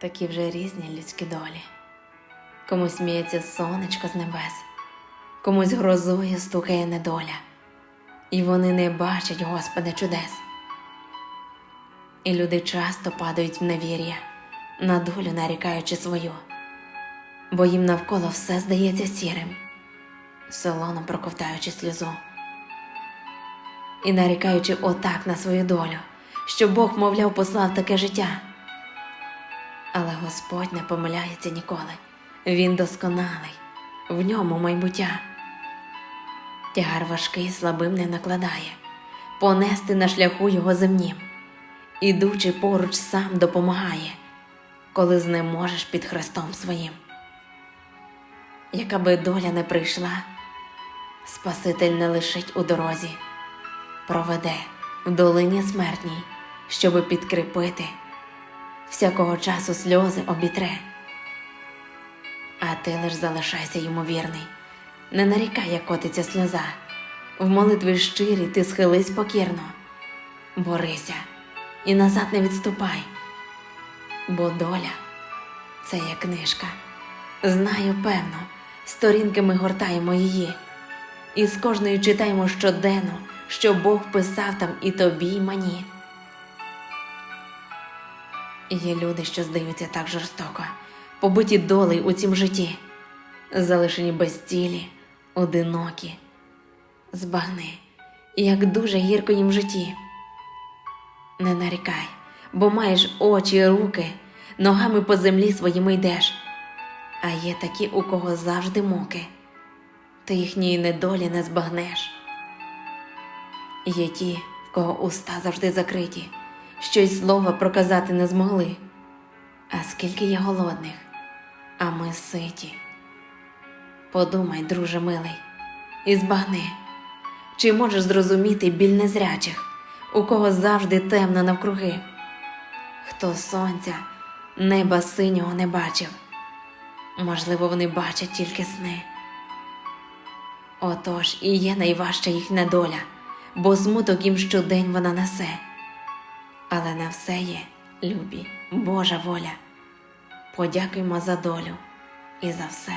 Такі вже різні людські долі. Комусь сміється сонечко з небес, комусь грозою стукає недоля, і вони не бачать Господа чудес. І люди часто падають в невір'я, на долю нарікаючи свою, бо їм навколо все здається сірим, солоно проковтаючи сльозу. І нарікаючи отак на свою долю, що Бог, мовляв, послав таке життя. Але Господь не помиляється ніколи. Він досконалий, в ньому майбуття. Тягар важкий слабим не накладає, понести на шляху його земнім, ідучи поруч сам допомагає, коли знеможеш під хрестом своїм. Яка би доля не прийшла, Спаситель не лишить у дорозі, проведе в долині смертній, щоби підкріпити всякого часу сльози обітре. А ти лиш залишайся йому вірний, не нарікай, як котиться сльоза. В молитві щирі ти схились покірно, борися і назад не відступай, бо доля це є книжка. Знаю, певно, сторінки ми гортаємо її, і з кожною читаємо щоденно, що Бог писав там і тобі, і мені. Є люди, що здаються так жорстоко, побиті долею у цім житті, залишені без цілі, одинокі, збагни, як дуже гірко їм в житті. Не нарікай, бо маєш очі, руки, ногами по землі своїми йдеш, а є такі, у кого завжди муки, ти їхньої недолі не збагнеш. Є ті, в кого уста завжди закриті, що й слова проказати не змогли. А скільки є голодних, а ми ситі. Подумай, друже милий, і збагни, чи можеш зрозуміти біль незрячих, у кого завжди темно навкруги, хто сонця, неба синього не бачив, можливо, вони бачать тільки сни. Отож і є найважча їхня доля, бо смуток їм щодень вона несе. Але на все є, любі, Божа воля. Подякуймо за долю і за все.